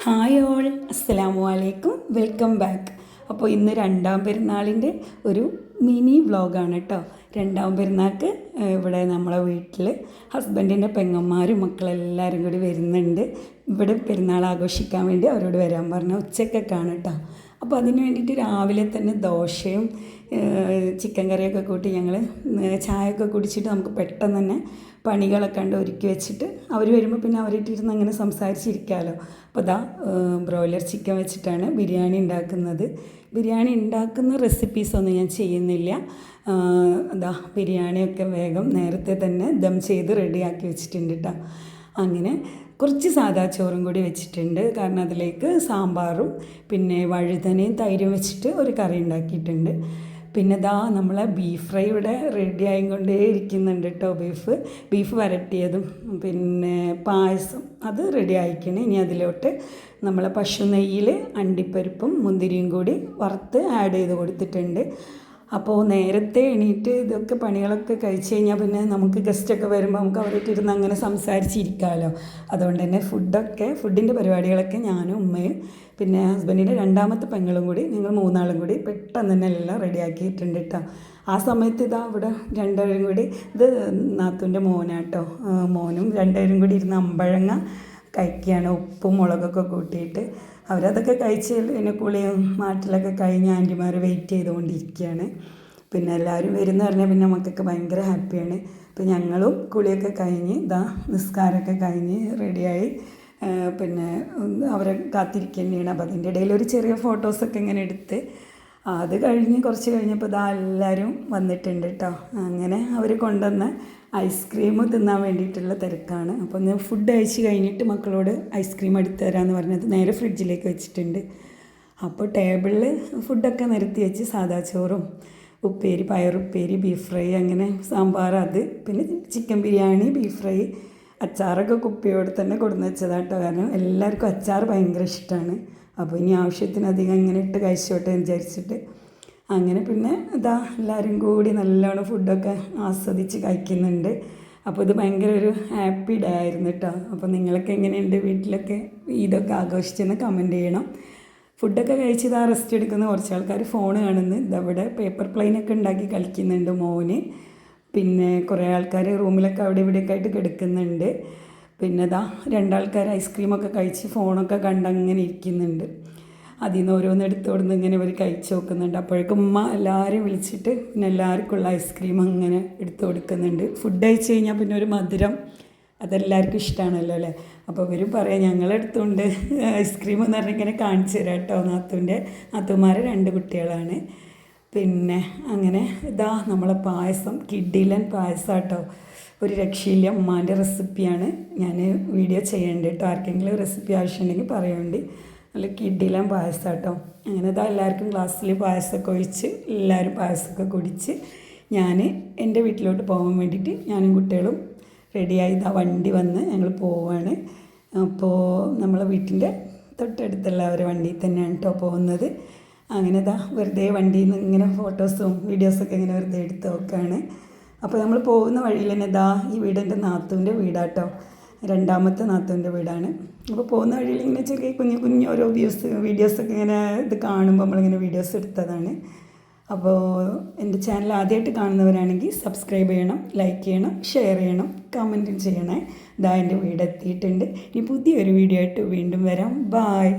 Hi all അസ്സലാമു അലൈക്കും welcome back അപ്പോൾ ഇന്ന് രണ്ടാം പെരുന്നാളിന്റെ ഒരു മിനി വ്ളോഗാണ് കേട്ടോ. രണ്ടാം പെരുന്നാൾക്ക് ഇവിടെ നമ്മളെ വീട്ടിൽ ഹസ്ബൻഡിന്റെ പെങ്ങന്മാരും മക്കളെല്ലാവരും കൂടി വരുന്നുണ്ട്. ഇവിടെ പെരുന്നാൾ ആഘോഷിക്കാൻ വേണ്ടി അവരോട് വരാൻ പറഞ്ഞു ഉച്ചക്കൊക്കെയാണ് കേട്ടോ. അപ്പോൾ അതിന് വേണ്ടിയിട്ട് രാവിലെ തന്നെ ദോശയും ചിക്കൻ കറിയൊക്കെ കൂട്ടി ഞങ്ങൾ ചായയൊക്കെ കുടിച്ചിട്ട് നമുക്ക് പെട്ടെന്ന് തന്നെ പണികളൊക്കെ കണ്ട് ഒരുക്കി വെച്ചിട്ട് അവർ വരുമ്പോൾ പിന്നെ അവരിട്ടിരുന്ന് അങ്ങനെ സംസാരിച്ചിരിക്കാമല്ലോ. അപ്പോൾ ഇതാ ബ്രോയിലർ ചിക്കൻ വെച്ചിട്ടാണ് ബിരിയാണി ഉണ്ടാക്കുന്നത്. ബിരിയാണി ഉണ്ടാക്കുന്ന റെസിപ്പീസൊന്നും ഞാൻ ചെയ്യുന്നില്ല. ദാ ബിരിയാണിയൊക്കെ വേഗം നേരത്തെ തന്നെ ദം ചെയ്ത് റെഡിയാക്കി വെച്ചിട്ടുണ്ട് കേട്ടോ അങ്ങനെ കുറച്ച് സാദാ ചോറും കൂടി വെച്ചിട്ടുണ്ട്. കാരണം അതിലേക്ക് സാമ്പാറും പിന്നെ വഴുതനയും തൈരും വെച്ചിട്ട് ഒരു കറി ഉണ്ടാക്കിയിട്ടുണ്ട്. പിന്നെ ദാ നമ്മളെ ബീഫ് ഫ്രൈ ഇവിടെ റെഡി ആയിക്കൊണ്ടേ ഇരിക്കുന്നുണ്ട് കേട്ടോ ബീഫ്. ബീഫ് വരട്ടിയതും പിന്നെ പായസം അത് റെഡി ആയിക്കണേ. ഇനി അതിലോട്ട് നമ്മളെ പശു നെയ്യിൽ അണ്ടിപ്പരിപ്പും മുന്തിരിയും കൂടി വറുത്ത് ആഡ് ചെയ്ത് കൊടുത്തിട്ടുണ്ട്. അപ്പോൾ നേരത്തെ എണീറ്റ് ഇതൊക്കെ പണികളൊക്കെ കഴിച്ച് കഴിഞ്ഞാൽ പിന്നെ നമുക്ക് ഗസ്റ്റൊക്കെ വരുമ്പോൾ നമുക്ക് അവരൊക്കെ ഇരുന്ന് അങ്ങനെ സംസാരിച്ചിരിക്കാമല്ലോ അതുകൊണ്ട് തന്നെ ഫുഡൊക്കെ ഫുഡിന്റെ പരിപാടികളൊക്കെ ഞാനും ഉമ്മയും പിന്നെ ഹസ്ബൻഡിന്റെ രണ്ടാമത്തെ പെങ്ങളും കൂടി ഞങ്ങൾ മൂന്നാളും കൂടി പെട്ടെന്ന് തന്നെ എല്ലാം റെഡിയാക്കിയിട്ടുണ്ട് കേട്ടോ ആ സമയത്ത് ഇതാ ഇവിടെ രണ്ടുപേരും കൂടി ഇത് നാത്തൂന്റെ മോനാട്ടോ. മോനും രണ്ടുപേരും കൂടി ഇരുന്ന് അമ്പഴങ്ങ കഴിക്കുകയാണ്. ഉപ്പും മുളകൊക്കെ കൂട്ടിയിട്ട് അവരതൊക്കെ കഴിച്ച് പിന്നെ കുളിയും മാറ്റിലൊക്കെ കഴിഞ്ഞ് ആന്റിമാർ വെയിറ്റ് ചെയ്തുകൊണ്ടിരിക്കുകയാണ്. പിന്നെ എല്ലാവരും വരുന്ന പറഞ്ഞാൽ പിന്നെ മക്കൾക്ക് ഭയങ്കര ഹാപ്പിയാണ് അപ്പോൾ ഞങ്ങളും കുളിയൊക്കെ കഴിഞ്ഞ് ഇതാ നിസ്കാരമൊക്കെ കഴിഞ്ഞ് റെഡിയായി പിന്നെ അവരെ കാത്തിരിക്കേണ്ടിയാണ് അപ്പോൾ അതിന്റെ ഇടയിൽ ഒരു ചെറിയ ഫോട്ടോസൊക്കെ ഇങ്ങനെ എടുത്ത് അത് കഴിഞ്ഞ് കുറച്ച് കഴിഞ്ഞപ്പോൾ ഇതാ എല്ലാവരും വന്നിട്ടുണ്ട് കേട്ടോ അങ്ങനെ അവർ കൊണ്ടുവന്ന ഐസ്ക്രീം തിന്നാൻ വേണ്ടിയിട്ടുള്ള തിരക്കാണ്. അപ്പോൾ ഞാൻ ഫുഡ് കഴിച്ച് കഴിഞ്ഞിട്ട് മക്കളോട് ഐസ്ക്രീം എടുത്തു തരാമെന്ന് പറഞ്ഞത് നേരെ ഫ്രിഡ്ജിലേക്ക് വെച്ചിട്ടുണ്ട്. അപ്പോൾ ടേബിളിൽ ഫുഡൊക്കെ നിരത്തി വെച്ച് സാദാ ചോറും ഉപ്പേരി പയറുപ്പേരി ബീഫ് ഫ്രൈ അങ്ങനെ സാമ്പാർ അത് പിന്നെ ചിക്കൻ ബിരിയാണി ബീഫ് ഫ്രൈ അച്ചാറൊക്കെ കുപ്പിയോട് തന്നെ കൊടുന്ന് വെച്ചതാട്ടോ കാരണം എല്ലാവർക്കും അച്ചാർ ഭയങ്കര ഇഷ്ടമാണ് അപ്പോൾ ഇനി ആവശ്യത്തിനധികം ഇങ്ങനെ ഇട്ട് കഴിച്ചോട്ടെ എന്ന് വിചാരിച്ചിട്ട്. അങ്ങനെ പിന്നെ ഇതാ എല്ലാവരും കൂടി നല്ലോണം ഫുഡൊക്കെ ആസ്വദിച്ച് കഴിക്കുന്നുണ്ട്. അപ്പോൾ ഇത് ഭയങ്കര ഒരു ഹാപ്പി ഡേ ആയിരുന്നു കേട്ടോ അപ്പോൾ നിങ്ങളൊക്കെ എങ്ങനെയുണ്ട് വീട്ടിലൊക്കെ? ഇതൊക്കെ ആഘോഷിച്ചെന്ന് കമന്റ് ചെയ്യണം. ഫുഡൊക്കെ കഴിച്ച് ഇതാ റെസ്റ്റ് എടുക്കുന്ന കുറച്ച് ആൾക്കാർ ഫോൺ കാണുന്നു. ഇതവിടെ പേപ്പർ പ്ലെയിനൊക്കെ ഉണ്ടാക്കി കളിക്കുന്നുണ്ട് മോന്. പിന്നെ കുറേ ആൾക്കാർ റൂമിലൊക്കെ അവിടെ ഇവിടെയൊക്കെ ആയിട്ട് കിടക്കുന്നുണ്ട്. പിന്നെ ഇതാ രണ്ടാൾക്കാർ ഐസ്ക്രീമൊക്കെ കഴിച്ച് ഫോണൊക്കെ കണ്ട് അങ്ങനെ ഇരിക്കുന്നുണ്ട്. അതിൽ നിന്ന് ഓരോന്ന് എടുത്ത് കൊടുന്ന് ഇങ്ങനെ ഇവർ കഴിച്ച് നോക്കുന്നുണ്ട്. അപ്പോഴേക്കും ഉമ്മ എല്ലാവരെയും വിളിച്ചിട്ട് പിന്നെ എല്ലാവർക്കുള്ള ഐസ്ക്രീം അങ്ങനെ എടുത്തു കൊടുക്കുന്നുണ്ട്. ഫുഡ് കഴിച്ച് കഴിഞ്ഞാൽ പിന്നെ ഒരു മധുരം അതെല്ലാവർക്കും ഇഷ്ടമാണല്ലോ അല്ലേ? അപ്പോൾ ഇവരും പറയാം ഞങ്ങളെടുത്തുകൊണ്ട് ഐസ്ക്രീം എന്ന് പറഞ്ഞിങ്ങനെ കാണിച്ചു തരാം കേട്ടോ നാത്തുവിന്റെ നാത്തുമാരെ രണ്ട് കുട്ടികളാണ്. പിന്നെ അങ്ങനെ ഇതാ നമ്മളെ പായസം കിഡിലൻ പായസം കേട്ടോ ഒരു രക്ഷയില്ല ഉമ്മാന്റെ റെസിപ്പിയാണ്. ഞാൻ വീഡിയോ ചെയ്യേണ്ടത് കേട്ടോ. ആർക്കെങ്കിലും റെസിപ്പി ആവശ്യമുണ്ടെങ്കിൽ പറയുന്നുണ്ട്. നല്ല കിഡിലൻ പായസം കേട്ടോ അങ്ങനെ ഇതാ എല്ലാവർക്കും ഗ്ലാസ്സിൽ പായസമൊക്കെ ഒഴിച്ച് എല്ലാവരും പായസമൊക്കെ കുടിച്ച് ഞാൻ എന്റെ വീട്ടിലോട്ട് പോകാൻ വേണ്ടിയിട്ട് ഞാനും കുട്ടികളും റെഡിയായി ഇതാ വണ്ടി വന്ന് ഞങ്ങൾ പോവാണ്. അപ്പോൾ നമ്മളെ വീട്ടിന്റെ തൊട്ടടുത്തുള്ള ഒരു വണ്ടിയിൽ തന്നെയാണ് കേട്ടോ പോകുന്നത്. അങ്ങനെ ഇതാ വെറുതെ വണ്ടിയിൽ നിന്ന് ഇങ്ങനെ ഫോട്ടോസും വീഡിയോസൊക്കെ ഇങ്ങനെ വെറുതെ എടുത്ത് നോക്കുകയാണ് അപ്പോൾ നമ്മൾ പോകുന്ന വഴിയിൽ തന്നെ ഇതാ ഈ വീട് എന്റെ നാത്തുവിന്റെ വീടാട്ടോ. രണ്ടാമത്തെ നാത്തുവിന്റെ വീടാണ്. അപ്പോൾ പോകുന്ന വഴിയിൽ ഇങ്ങനെ ചെറിയ കുഞ്ഞു കുഞ്ഞു ഓരോ വ്യൂസ് വീഡിയോസൊക്കെ ഇങ്ങനെ ഇത് കാണുമ്പോൾ നമ്മളിങ്ങനെ വീഡിയോസ് എടുത്തതാണ്. അപ്പോൾ എന്റെ ചാനൽ ആദ്യമായിട്ട് കാണുന്നവരാണെങ്കിൽ സബ്സ്ക്രൈബ് ചെയ്യണം ലൈക്ക് ചെയ്യണം ഷെയർ ചെയ്യണം കമന്റും ചെയ്യണേ. ഇതാ എന്റെ വീട് എത്തിയിട്ടുണ്ട് ഇനി പുതിയൊരു വീഡിയോ ആയിട്ട് വീണ്ടും വരാം. ബായ്